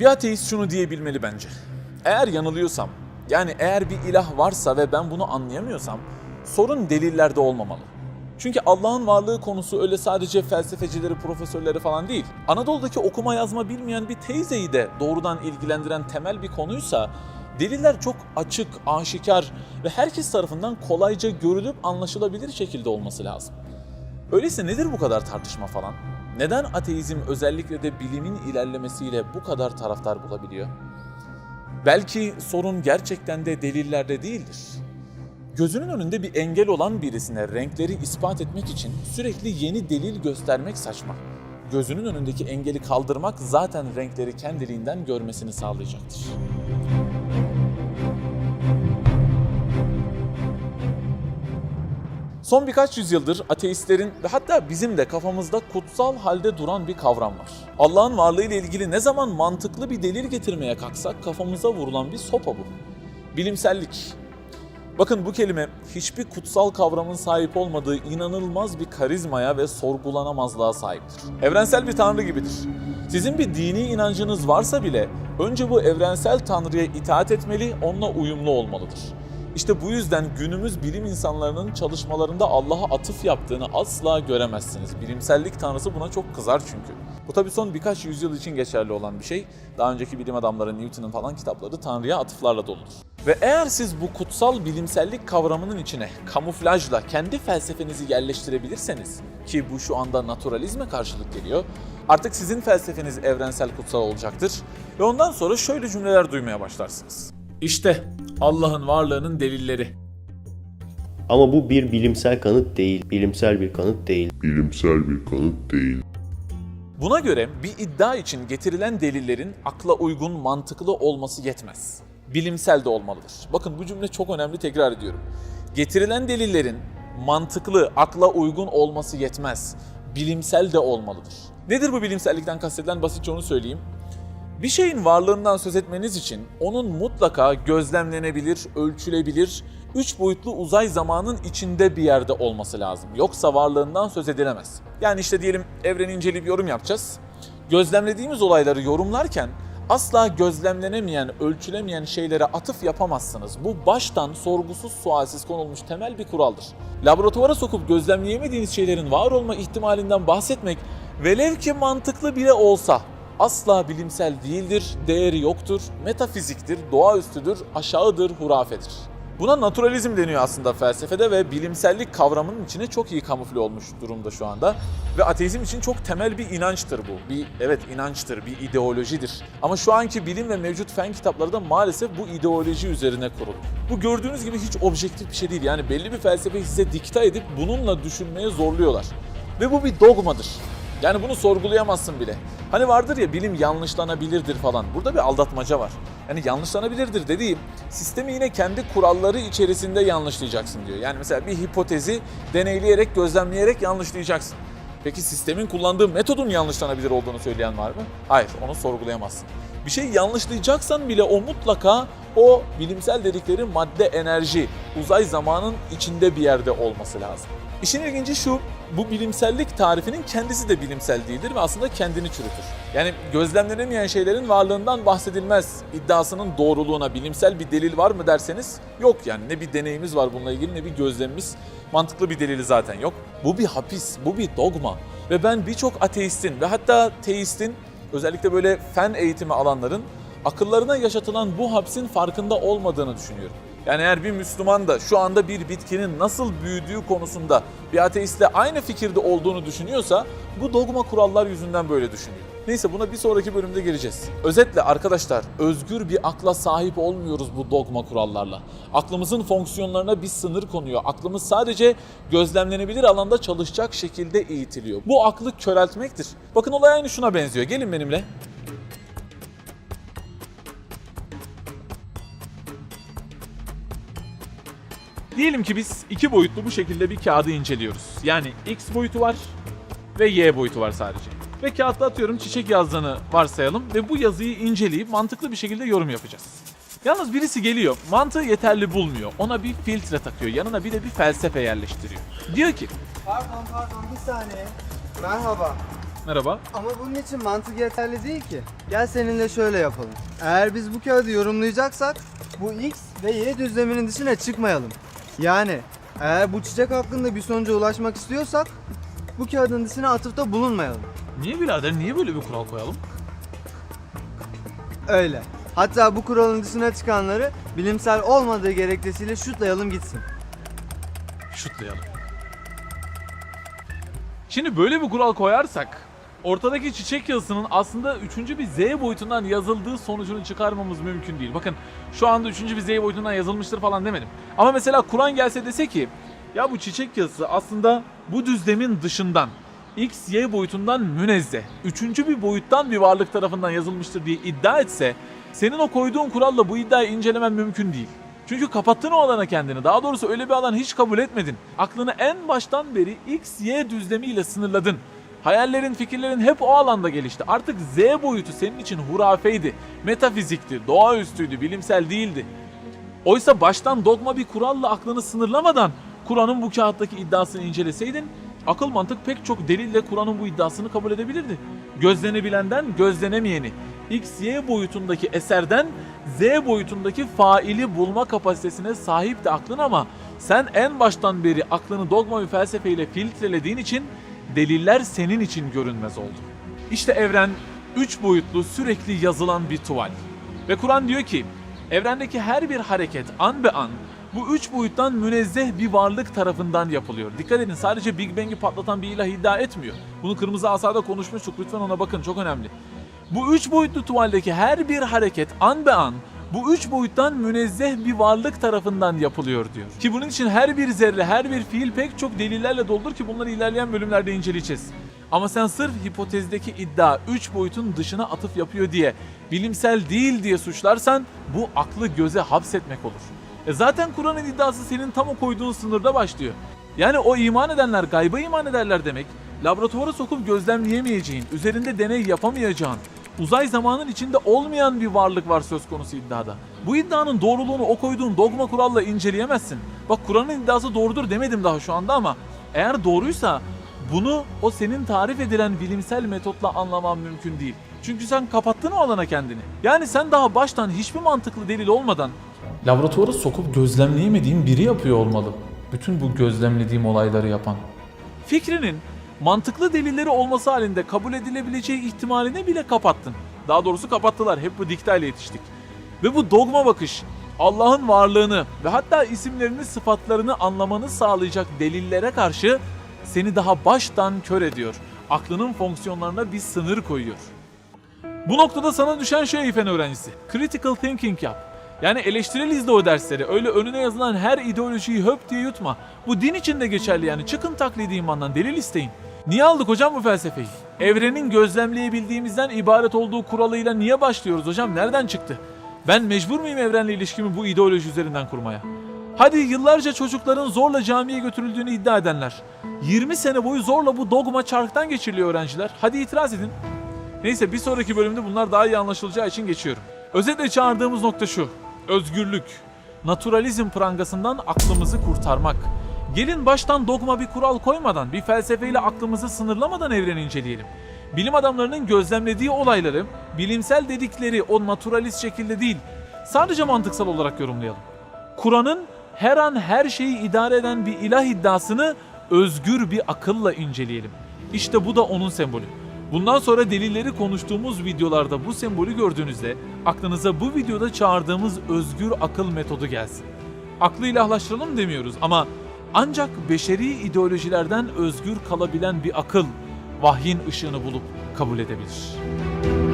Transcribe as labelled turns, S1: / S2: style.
S1: Bir ateist şunu diyebilmeli bence. Eğer yanılıyorsam, yani eğer bir ilah varsa ve ben bunu anlayamıyorsam, sorun delillerde olmamalı. Çünkü Allah'ın varlığı konusu öyle sadece felsefecileri, profesörleri falan değil. Anadolu'daki okuma yazma bilmeyen bir teyzeyi de doğrudan ilgilendiren temel bir konuysa, deliller çok açık, aşikar ve herkes tarafından kolayca görülüp anlaşılabilir şekilde olması lazım. Öyleyse nedir bu kadar tartışma falan? Neden ateizm özellikle de bilimin ilerlemesiyle bu kadar taraftar bulabiliyor? Belki sorun gerçekten de delillerde değildir. Gözünün önünde bir engel olan birisine renkleri ispat etmek için sürekli yeni delil göstermek saçma. Gözünün önündeki engeli kaldırmak zaten renkleri kendiliğinden görmesini sağlayacaktır. Son birkaç yüzyıldır ateistlerin ve hatta bizim de kafamızda kutsal halde duran bir kavram var. Allah'ın varlığı ile ilgili ne zaman mantıklı bir delil getirmeye kalksak kafamıza vurulan bir sopa bu. Bilimsellik. Bakın bu kelime hiçbir kutsal kavramın sahip olmadığı inanılmaz bir karizmaya ve sorgulanamazlığa sahiptir. Evrensel bir tanrı gibidir. Sizin bir dini inancınız varsa bile önce bu evrensel tanrıya itaat etmeli, onunla uyumlu olmalıdır. İşte bu yüzden günümüz bilim insanlarının çalışmalarında Allah'a atıf yaptığını asla göremezsiniz. Bilimsellik tanrısı buna çok kızar çünkü. Bu tabii son birkaç yüzyıl için geçerli olan bir şey. Daha önceki bilim adamları Newton'un falan kitapları tanrıya atıflarla doludur. Ve eğer siz bu kutsal bilimsellik kavramının içine kamuflajla kendi felsefenizi yerleştirebilirseniz ki bu şu anda naturalizme karşılık geliyor. Artık sizin felsefeniz evrensel kutsal olacaktır ve ondan sonra şöyle cümleler duymaya başlarsınız. İşte Allah'ın varlığının delilleri.
S2: Ama bu bir bilimsel kanıt değil, bilimsel bir kanıt değil.
S3: bilimsel bir kanıt değil.
S1: Buna göre bir iddia için getirilen delillerin akla uygun, mantıklı olması yetmez. Bilimsel de olmalıdır. Bakın bu cümle çok önemli tekrar ediyorum. Getirilen delillerin mantıklı, akla uygun olması yetmez. Bilimsel de olmalıdır. Nedir bu bilimsellikten kastedilen basitçe onu söyleyeyim. Bir şeyin varlığından söz etmeniz için onun mutlaka gözlemlenebilir, ölçülebilir, üç boyutlu uzay zamanın içinde bir yerde olması lazım. Yoksa varlığından söz edilemez. Yani işte diyelim evreni inceleyip yorum yapacağız. Gözlemlediğimiz olayları yorumlarken asla gözlemlenemeyen, ölçülemeyen şeylere atıf yapamazsınız. Bu baştan sorgusuz sualsiz konulmuş temel bir kuraldır. Laboratuvara sokup gözlemleyemediğiniz şeylerin var olma ihtimalinden bahsetmek velev ki mantıklı bile olsa asla bilimsel değildir, değeri yoktur, metafiziktir, doğaüstüdür, aşağıdır, hurafedir. Buna naturalizm deniyor aslında felsefede ve bilimsellik kavramının içine çok iyi kamufle olmuş durumda şu anda. Ve ateizm için çok temel bir inançtır bu. Bir evet inançtır, bir ideolojidir. Ama şu anki bilim ve mevcut fen kitapları da maalesef bu ideoloji üzerine kurulu. Bu gördüğünüz gibi hiç objektif bir şey değil. Yani belli bir felsefeyi size dikta edip bununla düşünmeye zorluyorlar. Ve bu bir dogmadır. Yani bunu sorgulayamazsın bile. Hani vardır ya bilim yanlışlanabilirdir falan. Burada bir aldatmaca var. Yani yanlışlanabilirdir dediğim sistemi yine kendi kuralları içerisinde yanlışlayacaksın diyor. Yani mesela bir hipotezi deneyleyerek, gözlemleyerek yanlışlayacaksın. Peki sistemin kullandığı metodun yanlışlanabilir olduğunu söyleyen var mı? Hayır, onu sorgulayamazsın. Bir şey yanlışlayacaksan bile o mutlaka o bilimsel dedikleri madde, enerji, uzay zamanın içinde bir yerde olması lazım. İşin ilginci şu, bu bilimsellik tarifinin kendisi de bilimsel değildir ve aslında kendini çürütür. Yani gözlemlenemeyen şeylerin varlığından bahsedilmez iddiasının doğruluğuna bilimsel bir delil var mı derseniz yok yani ne bir deneyimiz var bununla ilgili ne bir gözlemimiz mantıklı bir delili zaten yok. Bu bir hapis, bu bir dogma ve ben birçok ateistin ve hatta teistin özellikle böyle fen eğitimi alanların akıllarına yaşatılan bu hapsin farkında olmadığını düşünüyorum. Yani eğer bir Müslüman da şu anda bir bitkinin nasıl büyüdüğü konusunda bir ateistle aynı fikirde olduğunu düşünüyorsa bu dogma kurallar yüzünden böyle düşünüyor. Neyse buna bir sonraki bölümde gireceğiz. Özetle arkadaşlar özgür bir akla sahip olmuyoruz bu dogma kurallarla. Aklımızın fonksiyonlarına bir sınır konuyor. Aklımız sadece gözlemlenebilir alanda çalışacak şekilde eğitiliyor. Bu aklı köreltmektir. Bakın olay aynı şuna benziyor. Gelin benimle. Diyelim ki biz iki boyutlu bu şekilde bir kağıdı inceliyoruz. Yani x boyutu var ve y boyutu var sadece. Ve kağıtta atıyorum çiçek yazdığını varsayalım ve bu yazıyı inceleyip mantıklı bir şekilde yorum yapacağız. Yalnız birisi geliyor, mantığı yeterli bulmuyor. Ona bir filtre takıyor, yanına bir de bir felsefe yerleştiriyor. Diyor ki,
S4: Pardon pardon bir saniye. Merhaba.
S1: Merhaba.
S4: Ama bunun için mantık yeterli değil ki. Gel seninle şöyle yapalım. Eğer biz bu kağıdı yorumlayacaksak bu x ve y düzleminin dışına çıkmayalım. Yani eğer bu çiçek hakkında bir sonuca ulaşmak istiyorsak bu kağıdın dışına atıfta bulunmayalım.
S1: Niye birader? Niye böyle bir kural koyalım?
S4: Öyle. Hatta bu kuralın dışına çıkanları bilimsel olmadığı gerekçesiyle şutlayalım gitsin.
S1: Şutlayalım. Şimdi böyle bir kural koyarsak ortadaki çiçek yazısının aslında üçüncü bir Z boyutundan yazıldığı sonucunu çıkarmamız mümkün değil. Bakın şu anda üçüncü bir Z boyutundan yazılmıştır falan demedim. Ama mesela Kur'an gelse dese ki ya bu çiçek yazısı aslında bu düzlemin dışından X, Y boyutundan münezzeh, üçüncü bir boyuttan bir varlık tarafından yazılmıştır diye iddia etse senin o koyduğun kuralla bu iddiayı incelemen mümkün değil. Çünkü kapattın o alana kendini. Daha doğrusu öyle bir alan hiç kabul etmedin. Aklını en baştan beri X, Y düzlemiyle sınırladın. Hayallerin, fikirlerin hep o alanda gelişti. Artık Z boyutu senin için hurafeydi, metafizikti, doğaüstüydü, bilimsel değildi. Oysa baştan dogma bir kuralla aklını sınırlamadan Kur'an'ın bu kağıttaki iddiasını inceleseydin, akıl mantık pek çok delille Kur'an'ın bu iddiasını kabul edebilirdi. Gözlenebilenden gözlenemeyeni, X, Y boyutundaki eserden Z boyutundaki faili bulma kapasitesine sahipti aklın ama sen en baştan beri aklını dogma ve felsefeyle filtrelediğin için deliller senin için görünmez oldu. İşte evren üç boyutlu sürekli yazılan bir tuval. Ve Kur'an diyor ki evrendeki her bir hareket an be an bu üç boyuttan münezzeh bir varlık tarafından yapılıyor. Dikkat edin sadece Big Bang'i patlatan bir ilah iddia etmiyor. Bunu Kırmızı Asa'da konuşmuştuk lütfen ona bakın çok önemli. Bu üç boyutlu tuvaldeki her bir hareket an be an bu üç boyuttan münezzeh bir varlık tarafından yapılıyor diyor. Ki bunun için her bir zerre, her bir fiil pek çok delillerle doldur ki bunları ilerleyen bölümlerde inceleyeceğiz. Ama sen sırf hipotezdeki iddia 3 boyutun dışına atıf yapıyor diye, bilimsel değil diye suçlarsan bu aklı göze hapsetmek olur. E zaten Kur'an'ın iddiası senin tam o koyduğun sınırda başlıyor. Yani o iman edenler gayba iman ederler demek, laboratuvara sokup gözlemleyemeyeceğin, üzerinde deney yapamayacağın, uzay zamanın içinde olmayan bir varlık var söz konusu iddiada. Bu iddianın doğruluğunu o koyduğun dogma kuralla inceleyemezsin. Bak Kur'an'ın iddiası doğrudur demedim daha şu anda ama eğer doğruysa bunu o senin tarif edilen bilimsel metotla anlaman mümkün değil. Çünkü sen kapattın o alana kendini. Yani sen daha baştan hiçbir mantıklı delil olmadan laboratuvara sokup gözlemleyemediğim biri yapıyor olmalı. Bütün bu gözlemlediğim olayları yapan. Fikrinin mantıklı delilleri olması halinde kabul edilebileceği ihtimalini bile kapattın. Daha doğrusu kapattılar. Hep bu diktayla yetiştik. Ve bu dogma bakış Allah'ın varlığını ve hatta isimlerini sıfatlarını anlamanı sağlayacak delillere karşı seni daha baştan kör ediyor. Aklının fonksiyonlarına bir sınır koyuyor. Bu noktada sana düşen şey fen öğrencisi. Critical thinking yap. Yani eleştirel izle o dersleri. Öyle önüne yazılan her ideolojiyi höp diye yutma. Bu din için de geçerli yani. Çıkın taklidi imandan delil isteyin. Niye aldık hocam bu felsefeyi? Evrenin gözlemleyebildiğimizden ibaret olduğu kuralıyla niye başlıyoruz hocam? Nereden çıktı? Ben mecbur muyum evrenle ilişkimi bu ideoloji üzerinden kurmaya? Hadi yıllarca çocukların zorla camiye götürüldüğünü iddia edenler. 20 sene boyu zorla bu dogma çarktan geçiriliyor öğrenciler. Hadi itiraz edin. Neyse bir sonraki bölümde bunlar daha iyi anlaşılacağı için geçiyorum. Özetle çağırdığımız nokta şu. Özgürlük. Naturalizm prangasından aklımızı kurtarmak. Gelin baştan dogma bir kural koymadan, bir felsefeyle aklımızı sınırlamadan evreni inceleyelim. Bilim adamlarının gözlemlediği olayları, bilimsel dedikleri o naturalist şekilde değil, sadece mantıksal olarak yorumlayalım. Kur'an'ın her an her şeyi idare eden bir ilah iddiasını özgür bir akılla inceleyelim. İşte bu da onun sembolü. Bundan sonra delilleri konuştuğumuz videolarda bu sembolü gördüğünüzde aklınıza bu videoda çağırdığımız özgür akıl metodu gelsin. Aklı ilahlaştıralım demiyoruz ama ancak beşeri ideolojilerden özgür kalabilen bir akıl vahyin ışığını bulup kabul edebilir.